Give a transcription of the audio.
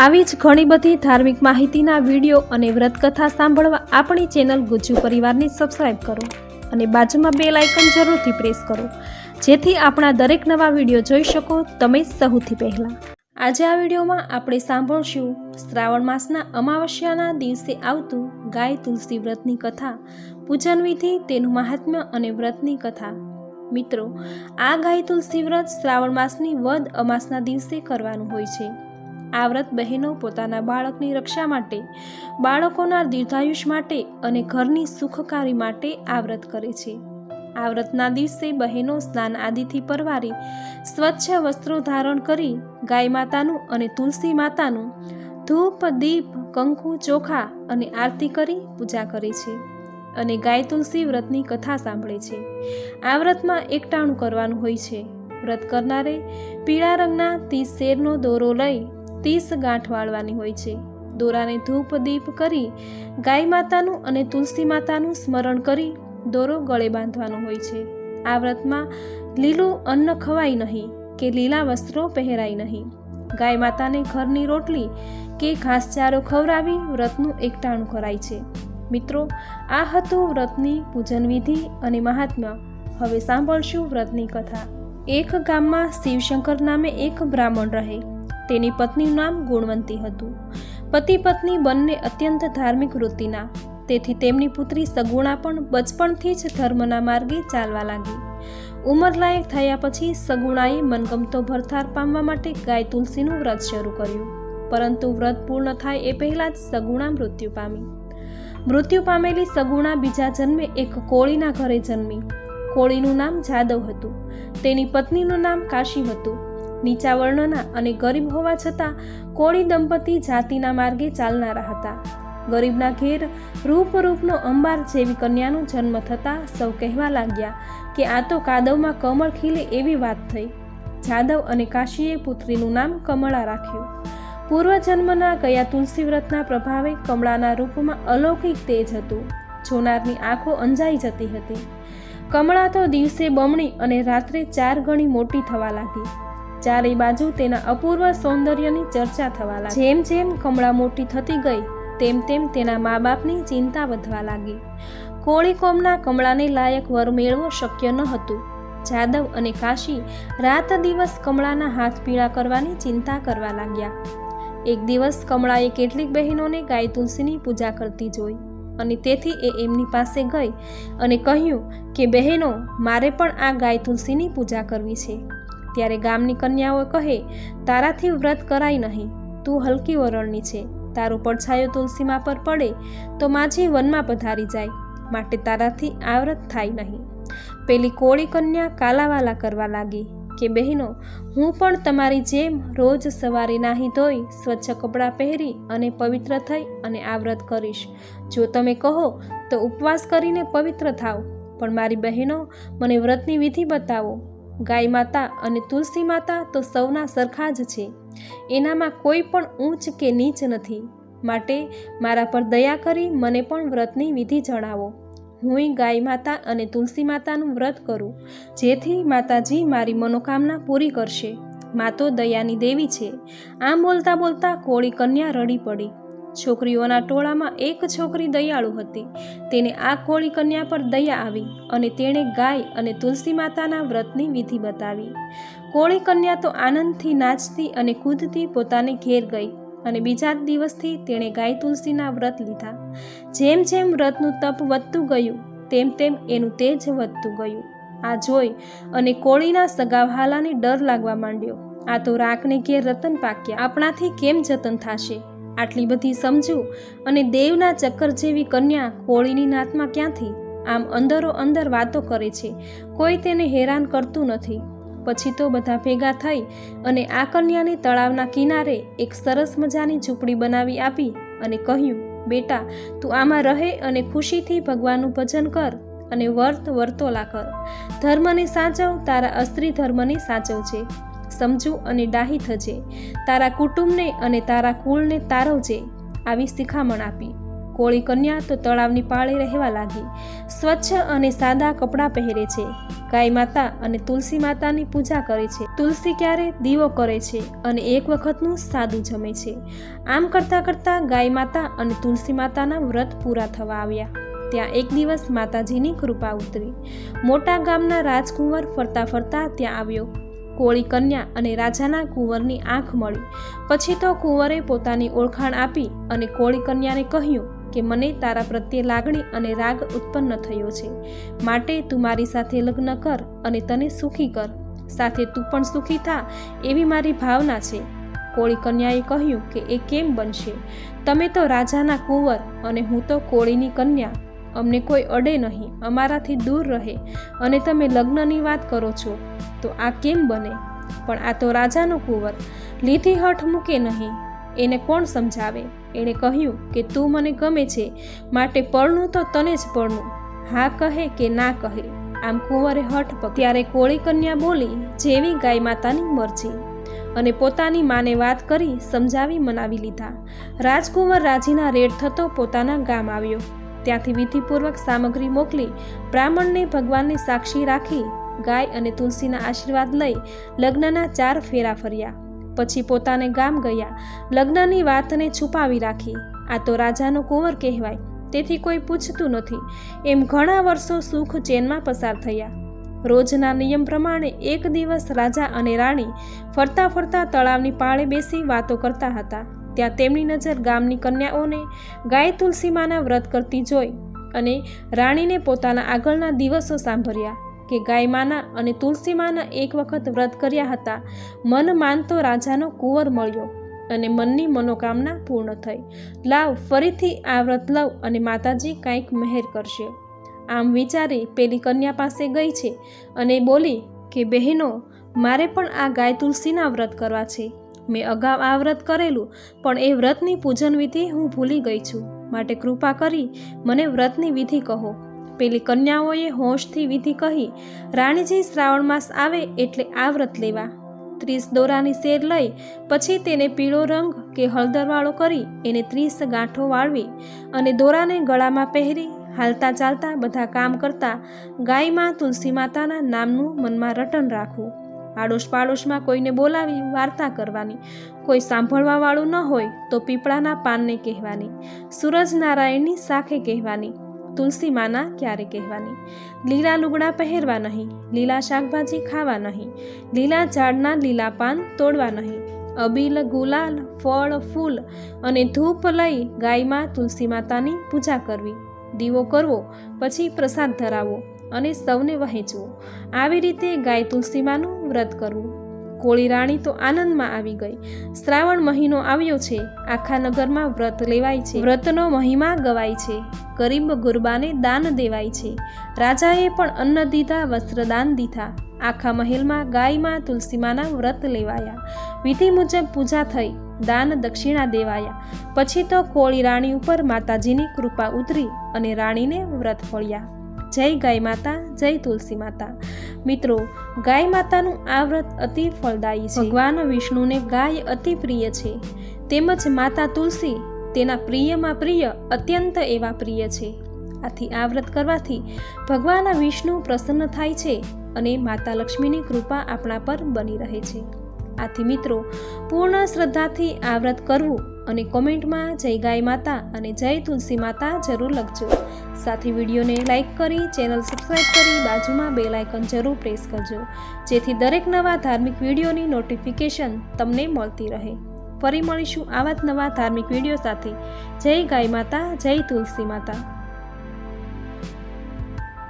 આવી જ ઘણી બધી ધાર્મિક માહિતીના વીડિયો અને વ્રતકથા સાંભળવા આપણી ચેનલ ગુજ્જુ પરિવારને સબસ્ક્રાઈબ કરો અને બાજુમાં બે લાઇકન જરૂરથી પ્રેસ કરો. જેથી આપણા દરેક નવા વીડિયો જોઈ શકો તમે સૌથી પહેલાં. આજે આ વિડીયોમાં આપણે સાંભળશું શ્રાવણ માસના અમાવસ્યાના દિવસે આવતું ગાય તુલસી વ્રતની કથા, પૂજન વિધિ, તેનું મહાત્મ્ય અને વ્રતની કથા. મિત્રો, આ ગાય તુલસી વ્રત શ્રાવણ માસની વદ અમાસના દિવસે કરવાનું હોય છે. આ વ્રત બહેનો પોતાના બાળકની રક્ષા માટે, બાળકોના દીર્ઘાયુષ માટે અને ઘરની સુખકારી માટે આ વ્રત કરે છે. આ વ્રતના દિવસે બહેનો સ્નાન આદિથી પરવારી, સ્વચ્છ વસ્ત્રો ધારણ કરી, ગાય માતાનું અને તુલસી માતાનું ધૂપ, દીપ, કંકુ, ચોખા અને આરતી કરી પૂજા કરે છે અને ગાય તુલસી વ્રતની કથા સાંભળે છે. આ વ્રતમાં એકટાણું કરવાનું હોય છે. વ્રત કરનારે પીળા રંગના તીસ શેરનો દોરો લઈ ત્રીસ ગાંઠ વાળવાની હોય છે. દોરાને ધૂપ દીપ કરી ગાય માતાનું અને તુલસી માતાનું સ્મરણ કરી દોરો ગળે બાંધવાનો હોય છે. આ વ્રતમાં લીલું અન્ન ખવાય નહીં કે લીલા વસ્ત્રો પહેરાય નહીં. ગાય માતાને ઘરની રોટલી કે ઘાસચારો ખવડાવી વ્રતનું એકટાણું કરાય છે. મિત્રો, આ હતું વ્રતની પૂજન વિધિ અને મહાત્મા હવે સાંભળશું વ્રતની કથા. એક ગામમાં શિવશંકર નામે એક બ્રાહ્મણ રહે. તેની પત્નીનું નામ ગુણવંતી હતું. પતિ પત્ની બંને અત્યંત ધાર્મિક વૃત્તિના. તેથી તેમની પુત્રી સગુણા પણ બચપણથી જ ધર્મના માર્ગે ચાલવા લાગી. ઉંમરલાયક થયા પછી સગુણાએ મનગમતો ભરથાર પામવા માટે ગાય તુલસીનું વ્રત શરૂ કર્યું. પરંતુ વ્રત પૂર્ણ થાય એ પહેલાં જ સગુણા મૃત્યુ પામી. મૃત્યુ પામેલી સગુણા બીજા જન્મે એક કોળીના ઘરે જન્મી. કોળીનું નામ જાદવ હતું. તેની પત્નીનું નામ કાશી હતું. નીચા વર્ણના અને ગરીબ હોવા છતાં કોળી દંપતી જાતિના માર્ગે ચાલનારા હતા. ગરીબના ઘેર રૂપરૂપનો અંબાર જેવી કન્યાનો જન્મ થતાં સૌ કહેવા લાગ્યા કે આ તો કાદવમાં કમળ ખીલે એવી વાત થઈ. જાદવ અને કાશીએ પુત્રીનું નામ કમળા રાખ્યું. પૂર્વજન્મના ગયા તુલસી વ્રતના પ્રભાવે કમળાના રૂપમાં અલૌકિક તેજ હતું. જોનારની આંખો અંજાઈ જતી હતી. કમળા તો દિવસે બમણી અને રાત્રે ચાર ગણી મોટી થવા લાગી. ચારેય બાજુ તેના અપૂર્વ સૌંદર્યની ચર્ચા થવા લાગી. જેમ જેમ કમળા મોટી થતી ગઈ, તેમ તેમ તેના મા બાપની ચિંતા વધવા લાગી. કોળી કોમના કમળાને લાયક વર મેળવો શક્ય ન હતું. જાદવ અને કાશી રાત દિવસ કમળાના હાથ પીળા કરવાની ચિંતા કરવા લાગ્યા. એક દિવસ કમળાએ કેટલીક બહેનોને ગાય તુલસીની પૂજા કરતી જોઈ અને તેથી એ એમની પાસે ગઈ અને કહ્યું કે, બહેનો, મારે પણ આ ગાય તુલસીની પૂજા કરવી છે. ત્યારે ગામની કન્યાઓ કહે, તારાથી વ્રત કરાય નહીં. તું હલકી વરણની છે. તારો પડછાયો તુલસીમાં પર પડે તો માછી વનમાં પધારી જાય. માટે તારાથી આ વ્રત થાય નહીં. પેલી કોળી કન્યા કાલાવાલા કરવા લાગી કે, બહેનો, હું પણ તમારી જેમ રોજ સવારે નાહી ધોઈ, સ્વચ્છ કપડાં પહેરી અને પવિત્ર થઈ અને આ વ્રત કરીશ. જો તમે કહો તો ઉપવાસ કરીને પવિત્ર થાવ. પણ મારી બહેનો, મને વ્રતની વિધિ બતાવો. ગાય માતા અને તુલસી માતા તો સૌના સરખા જ છે. એનામાં કોઈ પણ ઊંચ કે નીચ નથી. માટે મારા પર દયા કરી મને પણ વ્રતની વિધિ જણાવો. હું ગાય માતા અને તુલસી માતાનું વ્રત કરું, જેથી માતાજી મારી મનોકામના પૂરી કરશે. મા તો દયાની દેવી છે. આમ બોલતા બોલતા કોળી કન્યા રડી પડી. છોકરીઓના ટોળામાં એક છોકરી દયાળુ હતી. તેને આ કોળી કન્યા પર દયા આવી અને તેણે ગાય અને તુલસી માતાના વ્રતની વિધિ બતાવી. કોળી કન્યા તો આનંદથી નાચતી અને કૂદતી પોતાને ઘેર ગઈ અને બીજા જ દિવસથી તેણે ગાય તુલસીના વ્રત લીધા. જેમ જેમ વ્રતનું તપ વધતું ગયું, તેમ તેમ એનું તેજ વધતું ગયું. આ જોઈ અને કોળીના સગાવહાલાને ડર લાગવા માંડ્યો. આ તો રાખને ઘેર રતન પાક્યા. આપણાથી કેમ જતન થશે? આટલી બધી સમજુ અને દેવના ચક્કર જેવી કન્યા કોળીની નાતમાં ક્યાંથી? આમ અંદરો અંદર વાતો કરે છે. કોઈ તેને હેરાન કરતું નથી. પછી તો બધા ભેગા થઈ અને આ કન્યાને તળાવના કિનારે એક સરસ મજાની ઝૂંપડી બનાવી આપી અને કહ્યું, બેટા, તું આમાં રહે અને ખુશીથી ભગવાનનું ભજન કર અને વર્ત વર્તોલા કર. ધર્મને સાચવ, તારા અસ્ત્રી ધર્મને સાચવજે. સમજુ અને ડાહી થજે. તારા કુટુંબને અને તારા કુળને તારવજે, આવી શિખામણ આપી. કોળી કન્યા તો તળાવની પાળે રહેવા લાગી. સ્વચ્છ અને સાદા કપડાં પહેરે છે. ગાય માતા અને તુલસી માતાની પૂજા કરે છે. તુલસી ક્યારે? દીવો કરે છે અને એક વખતનું સાદું જમે છે. આમ કરતાં કરતાં ગાય માતા અને તુલસી માતાના વ્રત પૂરા થવા આવ્યા. ત્યાં એક દિવસ માતાજીની કૃપા ઉતરી. મોટા ગામના રાજકુંવર ફરતા ફરતા ત્યાં આવ્યો. કોળી કન્યા અને રાજાના કુંવરની આંખ મળી. પછી તો કુંવરે પોતાની ઓળખાણ આપી અને કોળી કન્યાને કહ્યું કે, મને તારા પ્રત્યે લાગણી અને રાગ ઉત્પન્ન થયો છે. માટે તું મારી સાથે લગ્ન કર અને તને સુખી કર. સાથે તું પણ સુખી થા એવી મારી ભાવના છે. કોળી કન્યાએ કહ્યું કે, એ કેમ બનશે? તમે તો રાજાના કુંવર અને હું તો કોળીની કન્યા. અમને કોઈ અડે નહીં, અમારાથી દૂર રહે અને તમે લગ્નની વાત કરો છો, તો આ કેમ બને? પણ આ તો રાજાનો કુંવર, લીધી હઠ મૂકે નહીં, એને કોણ સમજાવે? એણે કહ્યું કે તું મને ગમે છે, માટે પરણું તો તને જ પરણું. હા કહે કે ના કહે, આમ કુંવરે હઠ પક ત્યારે કોળી કન્યા બોલી, જેવી ગાય માતાની મરજી. અને પોતાની માને વાત કરી, સમજાવી મનાવી લીધા. રાજકુંવર રાજીના રેડ થતો પોતાના ગામ આવ્યો. ત્યાંથી વિધિપૂર્વક સામગ્રી મોકલી, બ્રાહ્મણને ભગવાનને સાક્ષી રાખી, ગાય અને તુલસીના આશીર્વાદ લઈ લગ્નના ચાર ફેરા ફર્યા. પછી પોતાને ગામ ગયા, લગ્નની વાતને છુપાવી રાખી. આ તો રાજાનો કુંવર કહેવાય, તેથી કોઈ પૂછતું નથી. એમ ઘણા વર્ષો સુખ ચેનમાં પસાર થયા. રોજના નિયમ પ્રમાણે એક દિવસ રાજા અને રાણી ફરતા ફરતા તળાવની પાળે બેસી વાતો કરતા હતા. ત્યાં તેમની નજર ગામની કન્યાઓને ગાય તુલસીમાના વ્રત કરતી જોઈ અને રાણીને પોતાના આગળના દિવસો સાંભળ્યા કે ગાય માના અને તુલસીમાના એક વખત વ્રત કર્યા હતા, મન માનતો રાજાનો કુંવર મળ્યો અને મનની મનોકામના પૂર્ણ થઈ. લાવ, ફરીથી આ વ્રત લવ અને માતાજી કંઈક મહેર કરશે. આમ વિચારી પેલી કન્યા પાસે ગઈ છે અને બોલી કે, બહેનો, મારે પણ આ ગાય તુલસીના વ્રત કરવા છે. મેં અગાઉ આ વ્રત કરેલું, પણ એ વ્રતની પૂજન વિધિ હું ભૂલી ગઈ છું. માટે કૃપા કરી મને વ્રતની વિધિ કહો. પેલી કન્યાઓએ હોંશથી વિધિ કહી, રાણીજી શ્રાવણ માસ આવે એટલે આ વ્રત લેવા. ત્રીસ દોરાની શેર લઈ, પછી તેને પીળો રંગ કે હળદરવાળો કરી એને ત્રીસ ગાંઠો વાળવી અને દોરાને ગળામાં પહેરી હાલતા ચાલતા બધા કામ કરતા ગાયમાં તુલસી માતાના નામનું મનમાં રટન રાખવું. આડોશ પાડોશમાં કોઈને બોલાવી, વાર્તા કરવાની. કોઈ સાંભળવાવાળું ન હોય તો પીપળાના પાનને કહેવાની. સૂરજ નારાયણની સાખે કહેવાની. તુલસી માના ક્યારે કહેવાની. લીલા લુગડા પહેરવા નહીં, લીલા શાકભાજી ખાવા નહીં, લીલા ઝાડના લીલા પાન તોડવા નહીં. અબીલ, ગુલાલ, ફળ, ફૂલ અને ધૂપ લઈ ગાયમાં તુલસી માતાની પૂજા કરવી. દીવો કરવો, પછી પ્રસાદ ધરાવવો અને સૌને વહેંચવો આવી રીતે ગાય તુલસીમાનું વ્રત કરવું. કોળી રાણી તો આનંદમાં આવી ગઈ. શ્રાવણ મહિનો આવ્યો છે. આખા નગરમાં વ્રત લેવાય છે. વ્રતનો મહિમા ગવાય છે. ગરીબ ગુરબાને દાન દેવાય છે. રાજાએ પણ અન્ન દીધા વસ્ત્રદાન દીધા. આખા મહેલમાં ગાયમાં તુલસીમાના વ્રત લેવાયા. વિધિ મુજબ પૂજા થઈ, દાન દક્ષિણા દેવાયા. પછી તો કોળી રાણી ઉપર માતાજીની કૃપા ઉતરી અને રાણીને વ્રત ફળ્યા. જય ગાય માતા, જય તુલસી માતા. મિત્રો, ગાય માતાનું આ વ્રત અતિ ફળદાયી છે. ભગવાન વિષ્ણુને ગાય અતિ પ્રિય છે. તેમજ માતા તુલસી તેના પ્રિયમાં પ્રિય અત્યંત એવા પ્રિય છે. આથી આ વ્રત કરવાથી ભગવાન વિષ્ણુ પ્રસન્ન થાય છે અને માતા લક્ષ્મીની કૃપા આપણા પર બની રહે છે. આથી મિત્રો, પૂર્ણ શ્રદ્ધાથી આ વ્રત કરવું અને કોમેન્ટમાં જય ગાય માતા અને જય તુલસી માતા જરૂર લખજો. સાથે વિડીયોને લાઇક કરી, ચેનલ સબસ્ક્રાઈબ કરી, બાજુમાં બે લાયકન જરૂર પ્રેસ કરજો. જેથી દરેક નવા ધાર્મિક વિડીયોની નોટિફિકેશન તમને મળતી રહે. ફરી મળીશું આવા જ નવા ધાર્મિક વીડિયો સાથે. જય ગાય માતા, જય તુલસી માતા.